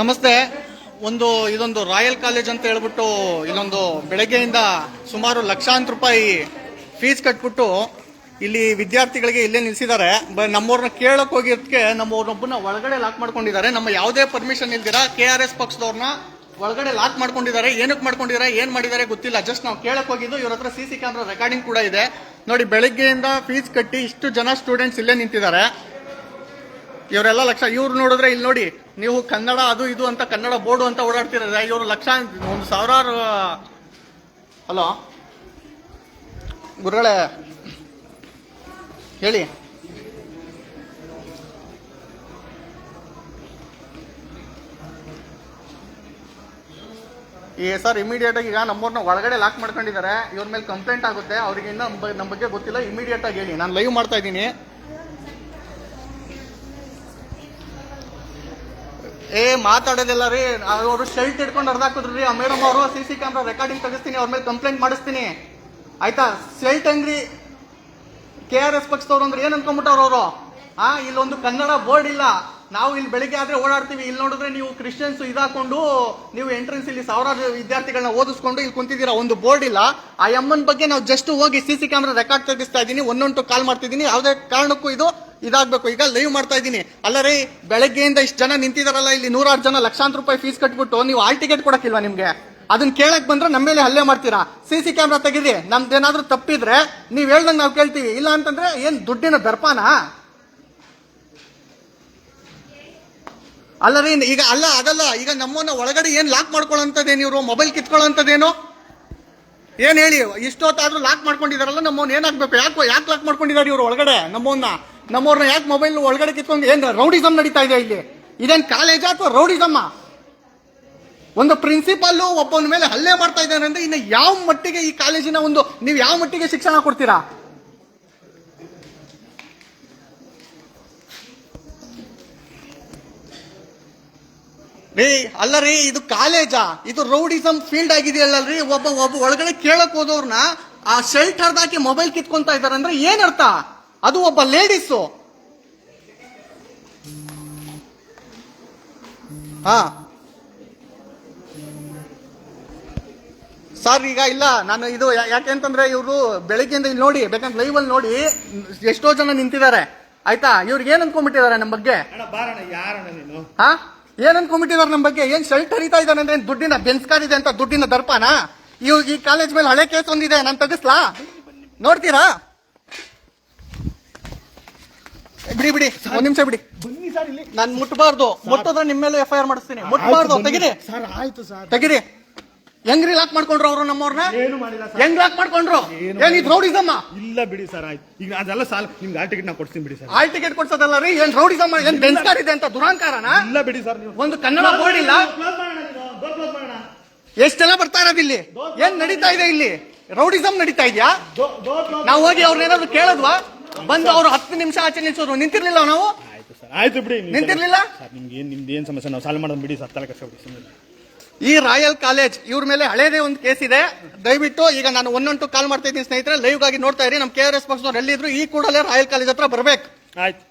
ನಮಸ್ತೆ. ಒಂದು, ಇದೊಂದು ರಾಯಲ್ ಕಾಲೇಜ್ ಅಂತ ಹೇಳ್ಬಿಟ್ಟು ಇಲ್ಲೊಂದು ಬೆಳಗ್ಗೆಯಿಂದ ಸುಮಾರು ಲಕ್ಷಾಂತರ ರೂಪಾಯಿ ಫೀಸ್ ಕಟ್ಬಿಟ್ಟು ಇಲ್ಲಿ ವಿದ್ಯಾರ್ಥಿಗಳಿಗೆ ಇಲ್ಲೇ ನಿಲ್ಸಿದ್ದಾರೆ. ಬ ನಮ್ಮವ್ರನ್ನ ಕೇಳಕ್ ಹೋಗಿದ್ದಕ್ಕೆ ನಮ್ಮವ್ರನ್ನೊಬ್ಬನ ಒಳಗಡೆ ಲಾಕ್ ಮಾಡ್ಕೊಂಡಿದ್ದಾರೆ. ನಮ್ಮ ಯಾವುದೇ ಪರ್ಮಿಷನ್ ಇಲ್ದಿರ ಕೆ ಆರ್ ಎಸ್ ಪಕ್ಷದವ್ರನ್ನ ಒಳಗಡೆ ಲಾಕ್ ಮಾಡ್ಕೊಂಡಿದ್ದಾರೆ. ಏನಕ್ಕೆ ಮಾಡ್ಕೊಂಡಿದ್ದಾರೆ? ಏನು ಮಾಡಿದ್ದಾರೆ ಗೊತ್ತಿಲ್ಲ. ಜಸ್ಟ್ ನಾವು ಕೇಳಕ್ ಹೋಗಿದ್ದು ಇವ್ರ ಹತ್ರ ಸಿ ಸಿ ಕ್ಯಾಮ್ರಾ ರೆಕಾರ್ಡಿಂಗ್ ಕೂಡ ಇದೆ. ನೋಡಿ, ಬೆಳಗ್ಗೆಯಿಂದ ಫೀಸ್ ಕಟ್ಟಿ ಇಷ್ಟು ಜನ ಸ್ಟೂಡೆಂಟ್ಸ್ ಇಲ್ಲೇ ನಿಂತಿದ್ದಾರೆ. ಇವರೆಲ್ಲ ಲಕ್ಷ, ಇವ್ರು ನೋಡಿದ್ರೆ ಇಲ್ಲಿ ನೋಡಿ, ನೀವು ಕನ್ನಡ ಅದು ಇದು ಅಂತ ಕನ್ನಡ ಬೋರ್ಡು ಅಂತ ಓಡಾಡ್ತಿರೋದ್ರೆ ಇವರು ಲಕ್ಷ, ಒಂದು ಸಾವಿರಾರು, ಹಲೋ? ಗುರುಗಳೇ, ಹೇಳಿ. ಏ, ಸರ್ ಇಮಿಡಿಯೇಟ್ ಆಗಿ ಈಗ ನಮ್ಮವ್ರನ್ನ ಒಳಗಡೆ ಲಾಕ್ ಮಾಡ್ಕೊಂಡಿದ್ದಾರೆ. ಇವ್ರ ಮೇಲೆ ಕಂಪ್ಲೇಂಟ್ ಆಗುತ್ತೆ. ಅವ್ರಿಗೆ ಇನ್ನೂ ನಮ್ಮ ಬಗ್ಗೆ ಗೊತ್ತಿಲ್ಲ. ಇಮಿಡಿಯೇಟ್ ಆಗಿ ಹೇಳಿ. ನಾನು ಲೈವ್ ಮಾಡ್ತಾ ಇದ್ದೀನಿ. ಏ, ಮಾತಾಡೋದಿಲ್ಲ ರೀ, ಅವರು ಶೆಲ್ಟ್ ಇಟ್ಕೊಂಡು ಹರ್ದಾಕಿದ್ರು ರೀ. ಆ ಮೇಡಮ್ ಅವರು ಸಿ ಸಿ ಕ್ಯಾಮ್ರಾ ರೆಕಾರ್ಡಿಂಗ್ ತೆಗಿಸ್ತೀನಿ, ಅವ್ರ ಮೇಲೆ ಕಂಪ್ಲೇಂಟ್ ಮಾಡಿಸ್ತೀನಿ. ಆಯ್ತಾ? ಶೆಲ್ಟ್ ಹೆಂಗ್ರಿ ಕೆ ಆರ್ ಎಸ್ ಪಕ್ಷದವ್ರು ಅಂದ್ರೆ ಏನ್ ಅನ್ಕೊಂಡ್ಬಿಟ್ಟವ್ರು ಅವರು? ಆ, ಇಲ್ಲೊಂದು ಕನ್ನಡ ಬೋರ್ಡ್ ಇಲ್ಲ. ನಾವು ಇಲ್ಲಿ ಬೆಳಿಗ್ಗೆ ಆದ್ರೆ ಓಡಾಡ್ತೀವಿ. ಇಲ್ಲಿ ನೋಡಿದ್ರೆ ನೀವು ಕ್ರಿಶ್ಚಿಯನ್ಸ್ ಇದಾಕೊಂಡು ನೀವು ಎಂಟ್ರೆನ್ಸ್ ಇಲ್ಲಿ ಸಾವಿರಾರು ವಿದ್ಯಾರ್ಥಿಗಳನ್ನ ಓದಿಸ್ಕೊಂಡು ಇಲ್ಲಿ ಕುಂತಿದ್ದೀರಾ? ಒಂದು ಬೋರ್ಡ್ ಇಲ್ಲ. ಆ ಅಮ್ಮನ ಬಗ್ಗೆ ನಾವು ಜಸ್ಟ್ ಹೋಗಿ ಸಿ ಸಿ ಕ್ಯಾಮ್ರಾ ರೆಕಾರ್ಡ್ ತೆಗಿಸ್ತಾ ಇದ್ದೀನಿ. ಒಂದೊಂದು ಕಾಲ್ ಮಾಡ್ತಿದ್ದೀನಿ. ಯಾವುದೇ ಕಾರಣಕ್ಕೂ ಇದು ಇದಾಗಬೇಕು. ಈಗ ಲೈವ್ ಮಾಡ್ತಾ ಇದ್ದೀನಿ. ಅಲ್ಲರಿ, ಬೆಳಗ್ಗೆಯಿಂದ ಇಷ್ಟು ಜನ ನಿಂತಿದಾರಲ್ಲ ಇಲ್ಲಿ ನೂರಾರು ಜನ ಲಕ್ಷಾಂತರ ರೂಪಾಯಿ ಫೀಸ್ ಕಟ್ಬಿಟ್ಟು ನೀವು ಆಲ್ ಟಿಕೆಟ್ ಕೊಡಕ್ಕಿಲ್ವಾ ನಿಮಗೆ? ಅದನ್ನ ಕೇಳಕ್ ಬಂದ್ರೆ ನಮ್ಮ ಮೇಲೆ ಹಲ್ಲೆ ಮಾಡ್ತೀರಾ? ಸಿ ಸಿ ಕ್ಯಾಮ್ರಾ ತೆಗೀರಿ ನಮ್ದೇನಾದ್ರೂ ತಪ್ಪಿದ್ರೆ ನೀವು ಹೇಳ್ದಂಗೆ ನಾವು ಕೇಳ್ತೀವಿ. ಇಲ್ಲ ಅಂತಂದ್ರೆ ಏನು ದುಡ್ಡಿನ ದರ್ಪಾನ ಅಲ್ಲ ರೀ ಈಗ ಅಲ್ಲ ಆಗಲ್ಲ ಈಗ ನಮ್ಮನ್ನ ಒಳಗಡೆ ಏನು ಲಾಕ್ ಮಾಡ್ಕೊಳ್ಳೋಂಥದ್ದೇನು ಇವರು? ಮೊಬೈಲ್ ಕಿತ್ಕೊಳ್ಳೋಂಥದ್ದೇನು ಏನು ಹೇಳಿ, ಇಷ್ಟೊತ್ತಾದ್ರೂ ಲಾಕ್ ಮಾಡ್ಕೊಂಡಿದಾರಲ್ಲ, ನಮ್ಮವ್ನ ಏನಾಗ್ಬೇಕು ಯಾಕೆ ಯಾಕೆ ಲಾಕ್ ಮಾಡ್ಕೊಂಡಿದ್ದಾರೆ ಇವರು ಒಳಗಡೆ, ನಮ್ಮವ್ನ? ನಮ್ಮವ್ರನ್ನ ಯಾಕೆ ಮೊಬೈಲ್ ಒಳಗಡೆ ಕಿತ್ಕೊಂಡು ಏನು ರೌಡಿಸಮ್ ನಡೀತಾ ಇದೆ ಇಲ್ಲಿ? ಇದೇನು ಕಾಲೇಜಾ ಅಥವಾ ರೌಡಿಸಮ್ಮ ಒಂದು ಪ್ರಿನ್ಸಿಪಾಲ್ ಒಬ್ಬನ ಮೇಲೆ ಹಲ್ಲೆ ಮಾಡ್ತಾ ಇದ್ದಾನೆ ಅಂದ್ರೆ ಇನ್ನು ಯಾವ ಮಟ್ಟಿಗೆ ಈ ಕಾಲೇಜಿನ ಒಂದು ನೀವು ಯಾವ ಮಟ್ಟಿಗೆ ಶಿಕ್ಷಣ ಕೊಡ್ತೀರಾ? ರೀ ಅಲ್ಲ ರೀ ಇದು ಕಾಲೇಜಾ ಇದು ರೌಡಿಸಮ್ ಫೀಲ್ಡ್ ಆಗಿದೆಯಲ್ಲಲ್ರಿ? ಒಬ್ಬ ಒಬ್ಬ ಒಳಗಡೆ ಕೇಳಕ್ ಹೋದವ್ರನ್ನ ಆ ಶೆಲ್ಟ್ ಹರ್ದಾಕಿ ಮೊಬೈಲ್ ಕಿತ್ಕೊಂತ ಇದಾರೆ ಅಂದ್ರೆ ಏನರ್ಥ? ಅರ್ಥ ಅದು ಒಬ್ಬ ಲೇಡೀಸು ಹಾ. ಸರ್ ಈಗ ಇಲ್ಲ ನಾನು ಇದು ಯಾಕೆ ಅಂತಂದ್ರೆ ಇವರು ಬೆಳಿಗ್ಗೆಯಿಂದ ಇಲ್ಲಿ ನೋಡಿ ಬೇಕಂತ ಲೈವ್ ಅಲ್ಲಿ ನೋಡಿ ಎಷ್ಟೋ ಜನ ನಿಂತಿದ್ದಾರೆ. ಆಯ್ತಾ? ಇವ್ರಿಗೆ ಏನ್ ಅನ್ಕೊಂಡ್ಬಿಟ್ಟಿದ್ದಾರೆ ನಮ್ಮ ಬಗ್ಗೆ? ಹಾ? ಏನ್ ಅನ್ಕೊಂಡ್ಬಿಟ್ಟಿದಾರೆ ನಮ್ಮ ಬಗ್ಗೆ? ಏನ್ ಶರ್ಟ್ ಹರಿತಾ ಇದ್ದಾನೆ ಅಂದ್ರೆ ದುಡ್ಡಿನ ಬೆನ್ಸ್ಕಾರಿದೆ ಅಂತ ದುಡ್ಡಿನ ದರ್ಪಾನ? ಇವ್ ಈ ಕಾಲೇಜ್ ಮೇಲೆ ಹಳೆ ಕೇಸ್ ಒಂದಿದೆ ನಾನ್ ತೆಗಿಸ್ಲಾ? ನೋಡ್ತೀರಾ? ಬಿಡಿ ಬಿಡಿ ಒಂದ್ ನಿಮಿಷ ಬಿಡಿ. ಬನ್ನಿ ಸರ್ ಇಲ್ಲಿ. ನಾನ್ ಮುಟ್ಬಾರ್ದು. ಮುಟ್ಟೋದ್ರೆ ನಿಮ್ಮ ಮೇಲೆ ಎಫ್ ಐ ಆರ್ ಮಾಡಿಸ್ತೀನಿ. ಮುಟ್ಬಾರ್ದು. ತೆಗಿರಿ. ಸರ್ ಆಯ್ತು ಸರ್. ತೆಗಿರಿ. ಹೆಂಗ್ರಿ ಲಾಕ್ ಮಾಡ್ಕೊಂಡ್ರು ಅವರು ನಮ್ಮವ್ರನ್ನ ಏನು ಮಾಡಿಲ್ಲ ಸರ್. ಹೆಂಗ್ ಲಾಕ್ ಮಾಡ್ಕೊಂಡ್ರು? ಏನು ಏನ್ ಇದು ರೌಡಿಸಮ್ಮ ಇಲ್ಲ ಬಿಡಿ ಸರ್ ಆಯ್ತು. ಈಗ ಅದೆಲ್ಲ ಸಾಲ ನಿಮ್ಗೆ ಆಲ್ ಟಿಕೆಟ್ ನಾ ಕೊಡ್ತೀನಿ ಬಿಡಿ ಸರ್. ಆಲ್ ಟಿಕೆಟ್ ಕೊಡ್ಸೋದಲ್ಲ ರೀ? ಏನ್ ರೌಡಿಸಮ್ಮ ಏನ್ ಬೆನ್ಸ್ ಕಾರ್ ಇದೆ ಅಂತ ದುರಾಂಕಾರನ? ಇಲ್ಲ ಬಿಡಿ ಸರ್ ನೀವು. ಒಂದು ಕನ್ನಡ ಬೋರ್ಡ್ ಇಲ್ಲ? ಕ್ಲೋಸ್ ಮಾಡೋಣ ನೀನು ಡೋರ್ ಕ್ಲೋಸ್ ಮಾಡೋಣ. ಎಷ್ಟೆಲ್ಲ ಬರ್ತಾ ಇರೋದು ಇಲ್ಲಿ? ಏನ್ ನಡೀತಾ ಇದೆ ಇಲ್ಲಿ? ರೌಡಿಸಮ್ ನಡೀತಾ ಇದೆಯಾ? ಡೋರ್ ಕ್ಲೋಸ್ ನಾವು ಹೋಗಿ ಅವ್ರನ್ನ ಏನಾದ್ರು ಕೇಳದ್ವಾ? ಬಂದು ಅವ್ರು ಹತ್ತು ನಿಮಿಷ ಆಚೆ ನಿಲ್ಸೋರು. ನಿಂತಿರ್ಲಿಲ್ಲ ನಾವು? ಆಯ್ತು ಸರ್. ಆಯ್ತು ಬಿಡಿ ನೀವು. ನಿಂತಿರ್ಲಿಲ್ಲ? ಸರ್ ನಿಮ್ಗೆ ಏನು ನಿಮ್ದು ಏನ್ ಸಮಸ್ಯೆ? ನಾವು ಸಾಲ ಮಾಡೋದು ಬಿಡಿ ಸರ್ ತಲೆ ಕಷ್ಟ ಬಿಡಿ ಈ ರಾಯಲ್ ಕಾಲೇಜ್ ಇವ್ರ ಮೇಲೆ ಹಳೇದೇ ಒಂದು ಕೇಸ್ ಇದೆ. ದಯವಿಟ್ಟು ಈಗ ನಾನು ಒಂದೊಂಟು ಕಾಲ್ ಮಾಡ್ತಾ ಇದ್ದೀನಿ ಸ್ನೇಹಿತರೆ ಲೈವ್ ಆಗಿ ನೋಡ್ತಾ ಇರಿ. ನಮ್ಮ ಕೆ ಆರ್ ಎಸ್ ಪಕ್ಷದವ್ರು ಎಲ್ಲಿದ್ರು ಈ ಕೂಡಲೇ ರಾಯಲ್ ಕಾಲೇಜ್ ಹತ್ರ ಬರ್ಬೇಕು. ಆಯ್ತು.